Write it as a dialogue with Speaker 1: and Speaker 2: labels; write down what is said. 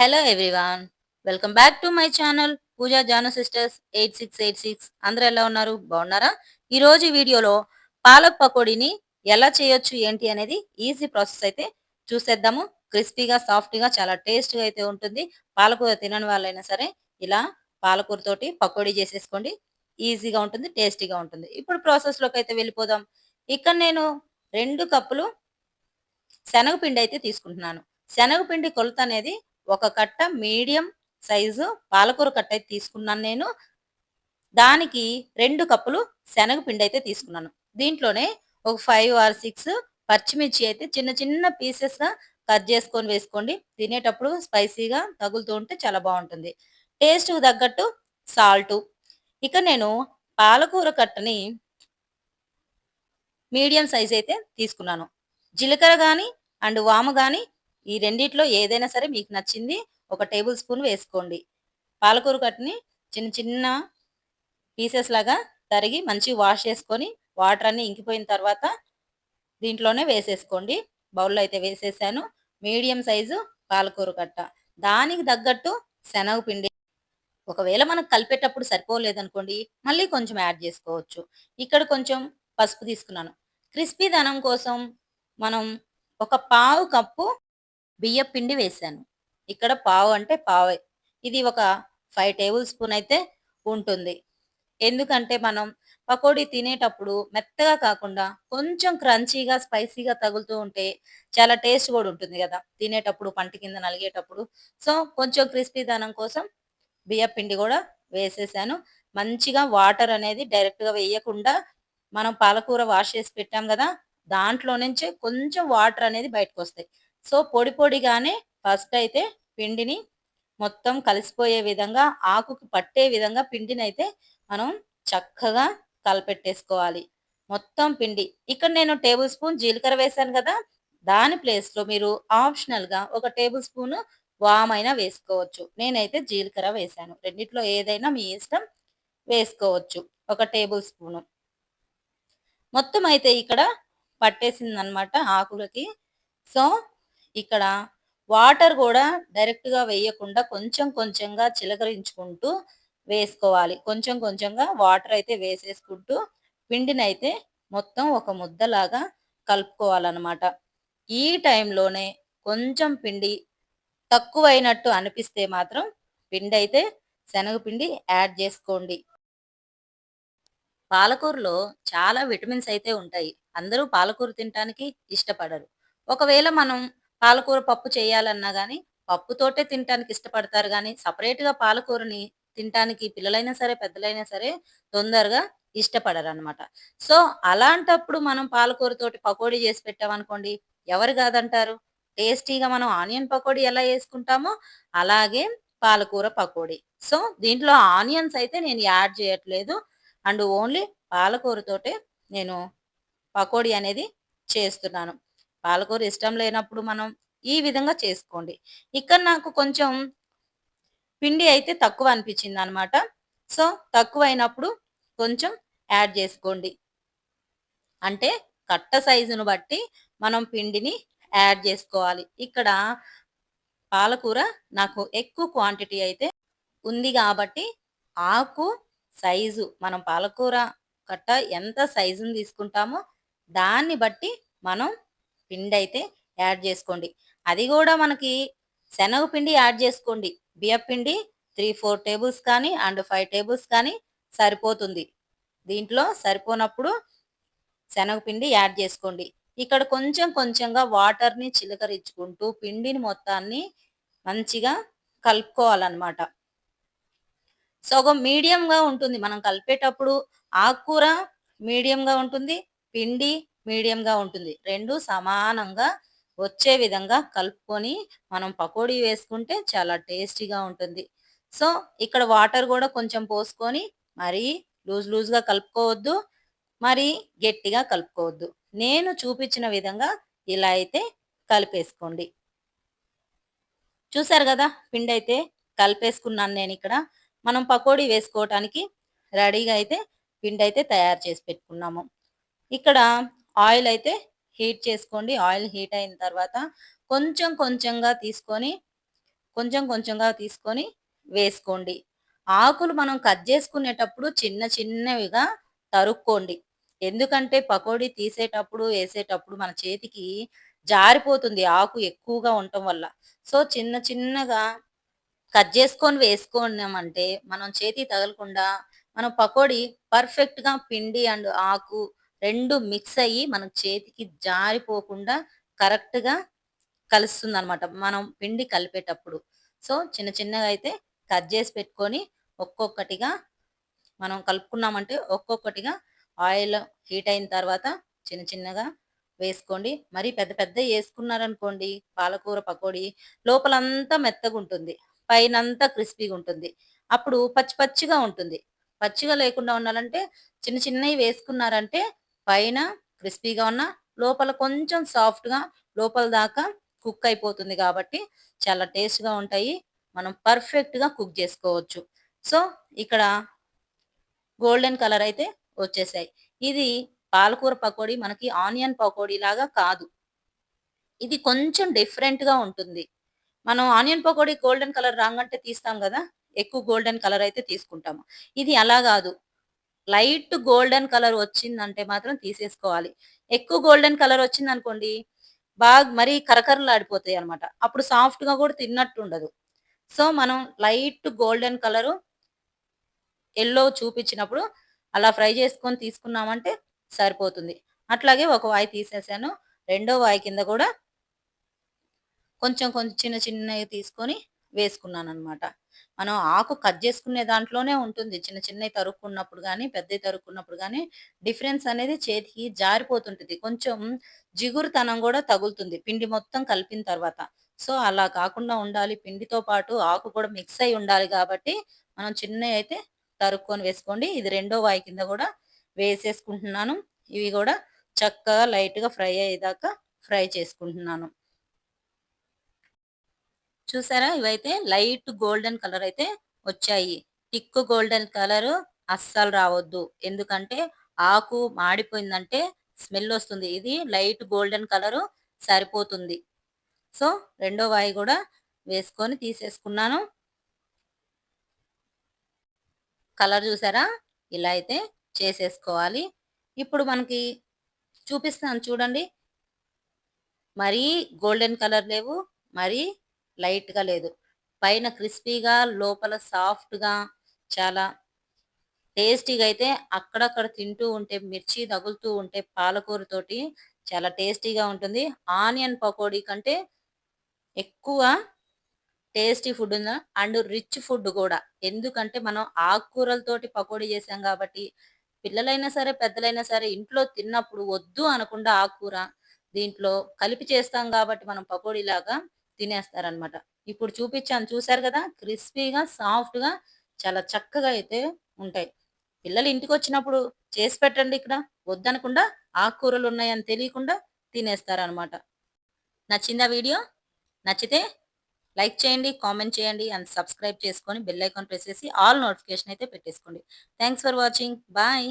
Speaker 1: Hello everyone welcome back to my channel Pooja Janu sisters eight six eight six అందరూ ఎలా ఉన్నారు? బాగున్నారా? ఈ రోజు వీడియోలో పాలక్ పకోడీని ఎలా చేయొచ్చు ఏంటి అనేది ఈజీ ప్రాసెస్ అయితే చూసేద్దాము. క్రిస్పీగా సాఫ్ట్గా చాలా టేస్ట్గా అయితే ఉంటుంది. పాలకూర తినని వాళ్ళైనా సరే ఇలా పాలకూరతోటి పకోడీ చేసేసుకోండి. ఈజీగా ఉంటుంది టేస్టీగా ఉంటుంది. ఇప్పుడు ప్రాసెస్లోకి అయితే వెళ్ళిపోదాం. ఇక్కడ నేను రెండు కప్పులు శనగపిండి అయితే తీసుకుంటున్నాను. శనగపిండి కొలత అనేది ఒక కట్ట మీడియం సైజు పాలకూర కట్ట అయితే తీసుకున్నాను నేను. దానికి రెండు కప్పులు శనగపిండి అయితే తీసుకున్నాను. దీంట్లోనే ఒక ఫైవ్ ఆర్ సిక్స్ పచ్చిమిర్చి అయితే చిన్న చిన్న పీసెస్గా కట్ చేసుకొని వేసుకోండి. తినేటప్పుడు స్పైసీగా తగులుతూ ఉంటే చాలా బాగుంటుంది. టేస్ట్ తగ్గట్టు సాల్ట్ ఇక నేను పాలకూర కట్టని మీడియం సైజ్ అయితే తీసుకున్నాను. జీలకర్ర కానీ అండ్ వాము కానీ ఈ రెండిట్లో ఏదైనా సరే మీకు నచ్చింది ఒక టేబుల్ స్పూన్ వేసుకోండి. పాలకూర కట్టని చిన్న చిన్న పీసెస్ లాగా తరిగి మంచిగా వాష్ చేసుకొని వాటర్ అన్ని ఇంకిపోయిన తర్వాత దీంట్లోనే వేసేసుకోండి. బౌల్లో అయితే వేసేసాను. మీడియం సైజు పాలకూర కట్ట. దానికి తగ్గట్టు శనగపిండి. ఒకవేళ మనకు కలిపేటప్పుడు సరిపోలేదనుకోండి మళ్ళీ కొంచెం యాడ్ చేసుకోవచ్చు. ఇక్కడ కొంచెం పసుపు తీసుకున్నాను. క్రిస్పీ ధనం కోసం మనం ఒక పావు కప్పు బియ్య పిండి వేసాను ఇక్కడ పావు అంటే పావే. ఇది ఒక ఫైవ్ టేబుల్ స్పూన్ అయితే ఉంటుంది. ఎందుకంటే మనం పకోడీ తినేటప్పుడు మెత్తగా కాకుండా కొంచెం క్రంచీగా స్పైసీగా తగులుతూ ఉంటే చాలా టేస్ట్ కూడా ఉంటుంది కదా. తినేటప్పుడు పంట కింద నలిగేటప్పుడు. సో కొంచెం క్రిస్పీ దానం కోసం బియ్య పిండి కూడా వేసేసాను. మంచిగా వాటర్ అనేది డైరెక్ట్గా వేయకుండా మనం పాలకూర వాష్ చేసి పెట్టాం కదా దాంట్లో నుంచి కొంచెం వాటర్ అనేది బయటకు వస్తాయి. సో పొడి పొడిగానే ఫస్ట్ అయితే పిండిని మొత్తం కలిసిపోయే విధంగా ఆకుకి పట్టే విధంగా పిండిని అయితే మనం చక్కగా కలపెట్టేసుకోవాలి. మొత్తం పిండి. ఇక్కడ నేను టేబుల్ స్పూన్ జీలకర్ర వేసాను కదా దాని ప్లేస్లో మీరు ఆప్షనల్గా ఒక టేబుల్ స్పూన్ వామైనా వేసుకోవచ్చు. నేనైతే జీలకర్ర వేసాను రెండిట్లో ఏదైనా మీ ఇష్టం వేసుకోవచ్చు ఒక టేబుల్ స్పూను. మొత్తం అయితే ఇక్కడ పట్టేసింది అనమాట ఆకులకి. సో ఇక్కడ వాటర్ కూడా డైరెక్ట్గా వేయకుండా కొంచెం కొంచెంగా చిలకరించుకుంటూ వేసుకోవాలి. కొంచెం కొంచెంగా వాటర్ అయితే వేసేసుకుంటూ పిండిని అయితే మొత్తం ఒక ముద్దలాగా కలుపుకోవాలన్నమాట. ఈ టైంలోనే కొంచెం పిండి తక్కువైనట్టు అనిపిస్తే మాత్రం పిండి అయితే శనగపిండి యాడ్ చేసుకోండి. పాలకూరలో చాలా విటమిన్స్ అయితే ఉంటాయి. అందరూ పాలకూర తినడానికి ఇష్టపడరు. ఒకవేళ మనం పాలకూర పప్పు చేయాలన్నా కానీ పప్పుతోటే తినడానికి ఇష్టపడతారు కానీ సపరేట్గా పాలకూరని తినడానికి పిల్లలైనా సరే పెద్దలైనా సరే తొందరగా ఇష్టపడరు అనమాట సో అలాంటప్పుడు మనం పాలకూరతోటి పకోడీ చేసి పెట్టామనుకోండి ఎవరు కాదంటారు? టేస్టీగా మనం ఆనియన్ పకోడీ ఎలా వేసుకుంటామో అలాగే పాలకూర పకోడీ. సో దీంట్లో ఆనియన్స్ అయితే నేను యాడ్ చేయట్లేదు. అండ్ ఓన్లీ పాలకూరతోటే నేను పకోడీ అనేది చేస్తున్నాను. పాలకూర ఇష్టం లేనప్పుడు మనం ఈ విధంగా చేసుకోండి. ఇక్కడ నాకు కొంచెం పిండి అయితే తక్కువ అనిపించింది అనమాట సో తక్కువ అయినప్పుడు కొంచెం యాడ్ చేసుకోండి. అంటే కట్ట సైజును బట్టి మనం పిండిని యాడ్ చేసుకోవాలి. ఇక్కడ పాలకూర నాకు ఎక్కువ క్వాంటిటీ అయితే ఉంది కాబట్టి ఆకు సైజు మనం పాలకూర కట్ట ఎంత సైజుని తీసుకుంటామో దాన్ని బట్టి మనం పిండి అయితే యాడ్ చేసుకోండి. అది కూడా మనకి శనగపిండి యాడ్ చేసుకోండి. బియ్యపిండి త్రీ ఫోర్ టేబుల్స్ కానీ అండ్ ఫైవ్ టేబుల్స్ కానీ సరిపోతుంది. దీంట్లో సరిపోనప్పుడు శనగపిండి యాడ్ చేసుకోండి. ఇక్కడ కొంచెం కొంచెంగా వాటర్ని చిలకరించుకుంటూ పిండిని మొత్తాన్ని మంచిగా కలుపుకోవాలన్నమాట. సగం మీడియంగా ఉంటుంది. మనం కలిపేటప్పుడు ఆకుకూర మీడియంగా ఉంటుంది. పిండి మీడియంగా ఉంటుంది. రెండు సమానంగా వచ్చే విధంగా కలుపుకొని మనం పకోడీ వేసుకుంటే చాలా టేస్టీగా ఉంటుంది. సో ఇక్కడ వాటర్ కూడా కొంచెం పోసుకొని మరీ లూజ్ లూజ్గా కలుపుకోవద్దు మరి గట్టిగా కలుపుకోవద్దు. నేను చూపించిన విధంగా ఇలా అయితే కలిపేసుకోండి. చూసారు కదా పిండి అయితే కలిపేసుకున్నాను నేను ఇక్కడ. మనం పకోడీ వేసుకోవటానికి రెడీగా అయితే పిండి అయితే తయారు చేసి పెట్టుకున్నాము. ఇక్కడ ఆయిల్ అయితే హీట్ చేసుకోండి. ఆయిల్ హీట్ అయిన తర్వాత కొంచెం కొంచెంగా తీసుకొని కొంచెం కొంచెంగా తీసుకొని వేసుకోండి. ఆకులు మనం కట్ చేసుకునేటప్పుడు చిన్న చిన్నవిగా తరుక్కోండి. ఎందుకంటే పకోడీ తీసేటప్పుడు వేసేటప్పుడు మన చేతికి జారిపోతుంది ఆకు ఎక్కువగా ఉండటం వల్ల. సో చిన్న చిన్నగా కట్ చేసుకొని వేసుకున్నామంటే మనం చేతి తగలకుండా మనం పకోడీ పర్ఫెక్ట్గా పిండి అండ్ ఆకు రెండు మిక్స్ అయ్యి మన చేతికి జారిపోకుండా కరెక్ట్గా కలుస్తుంది అనమాట మనం పిండి కలిపేటప్పుడు. సో చిన్న చిన్నగా అయితే కట్ చేసి పెట్టుకొని ఒక్కొక్కటిగా మనం కలుపుకున్నామంటే ఒక్కొక్కటిగా ఆయిల్ హీట్ అయిన తర్వాత చిన్న చిన్నగా వేసుకోండి. మరి పెద్ద పెద్ద వేసుకున్నారనుకోండి పాలకూర పకోడీ లోపలంతా మెత్తగా ఉంటుంది. పైనంతా క్రిస్పీగా ఉంటుంది. అప్పుడు పచ్చి పచ్చిగా ఉంటుంది. పచ్చిగా లేకుండా ఉండాలంటే చిన్న చిన్నవి వేసుకున్నారంటే పైన క్రిస్పీగా ఉన్న లోపల కొంచెం సాఫ్ట్గా లోపల దాకా కుక్ అయిపోతుంది కాబట్టి చాలా టేస్ట్గా ఉంటాయి. మనం పర్ఫెక్ట్గా కుక్ చేసుకోవచ్చు. సో ఇక్కడ గోల్డెన్ కలర్ అయితే వచ్చేసాయి. ఇది పాలకూర పకోడీ మనకి ఆనియన్ పకోడీ లాగా కాదు. ఇది కొంచెం డిఫరెంట్గా ఉంటుంది. మనం ఆనియన్ పకోడీ గోల్డెన్ కలర్ రాంగంటే తీస్తాం కదా ఎక్కువ గోల్డెన్ కలర్ అయితే తీసుకుంటాము. ఇది అలా కాదు. లైట్ గోల్డెన్ కలర్ వచ్చిందంటే మాత్రం తీసేసుకోవాలి. ఎక్కువ గోల్డెన్ కలర్ వచ్చింది అనుకోండి బాగా మరీ కరకరలు ఆడిపోతాయి అనమాట అప్పుడు సాఫ్ట్గా కూడా తిన్నట్టు ఉండదు సో మనం లైట్ గోల్డెన్ కలరు ఎల్లో చూపించినప్పుడు అలా ఫ్రై చేసుకొని తీసుకున్నామంటే సరిపోతుంది. అట్లాగే ఒక వాయి తీసేసాను. రెండో వాయి కింద కూడా కొంచెం కొంచెం చిన్న చిన్నవి తీసుకొని వేసుకున్నాను అనమాట మనం ఆకు కట్ చేసుకునే దాంట్లోనే ఉంటుంది. చిన్న చిన్నవి తరుక్కున్నప్పుడు కానీ పెద్దవి తరుక్కున్నప్పుడు కానీ డిఫరెన్స్ అనేది చేతికి జారిపోతుంటుంది. కొంచెం జిగురుతనం కూడా తగులుతుంది పిండి మొత్తం కలిపిన తర్వాత. సో అలా కాకుండా ఉండాలి. పిండితో పాటు ఆకు కూడా మిక్స్ అయి ఉండాలి కాబట్టి మనం చిన్నవి అయితే తరుక్కొని వేసుకోండి. ఇది రెండో వాయి కింద కూడా వేసేసుకుంటున్నాను. ఇవి కూడా చక్కగా లైట్గా ఫ్రై అయ్యేదాకా ఫ్రై చేసుకుంటున్నాను. చూసారా? ఇవైతే లైట్ గోల్డెన్ కలర్ అయితే వచ్చాయి. టిక్ గోల్డెన్ కలర్ అస్సలు రావద్దు. ఎందుకంటే ఆకు మాడిపోయిందంటే స్మెల్ వస్తుంది. ఇది లైట్ గోల్డెన్ కలర్ సరిపోతుంది. సో రెండో వాయి కూడా వేసుకొని తీసేసుకున్నాను. కలర్ చూసారా? ఇలా అయితే చేసేసుకోవాలి. ఇప్పుడు మనకి చూపిస్తాను చూడండి. మరీ గోల్డెన్ కలర్ లేవు. మరీ లైట్గా లేదు. పైన క్రిస్పీగా లోపల సాఫ్ట్గా చాలా టేస్టీగా అయితే అక్కడక్కడ తింటూ ఉంటే మిర్చి తగులుతూ ఉంటే పాలకూరతోటి చాలా టేస్టీగా ఉంటుంది. ఆనియన్ పకోడీ కంటే ఎక్కువ టేస్టీ ఫుడ్ ఉంది? అండ్ రిచ్ ఫుడ్ కూడా. ఎందుకంటే మనం ఆకుకూరలతోటి పకోడీ చేసాం కాబట్టి పిల్లలైనా సరే పెద్దలైనా సరే ఇంట్లో తిన్నప్పుడు వద్దు అనకుండా ఆకుకూర దీంట్లో కలిపి చేస్తాం కాబట్టి మనం పకోడీ లాగా తినేస్తారనమాట ఇప్పుడు చూపించాను చూసారు కదా? క్రిస్పీగా సాఫ్ట్గా చాలా చక్కగా అయితే ఉంటాయి. పిల్లలు ఇంటికి వచ్చినప్పుడు చేసి పెట్టండి ఇక్కడ. వద్దనకుండా ఆకుకూరలు ఉన్నాయని తెలియకుండా తినేస్తారనమాట నచ్చిందా వీడియో నచ్చితే లైక్ చేయండి కామెంట్ చేయండి అండ్ సబ్స్క్రైబ్ చేసుకొని బెల్ ఐకాన్ ప్రెస్ చేసి ఆల్ నోటిఫికేషన్ అయితే పెట్టేసుకోండి. Thanks for watching. బాయ్.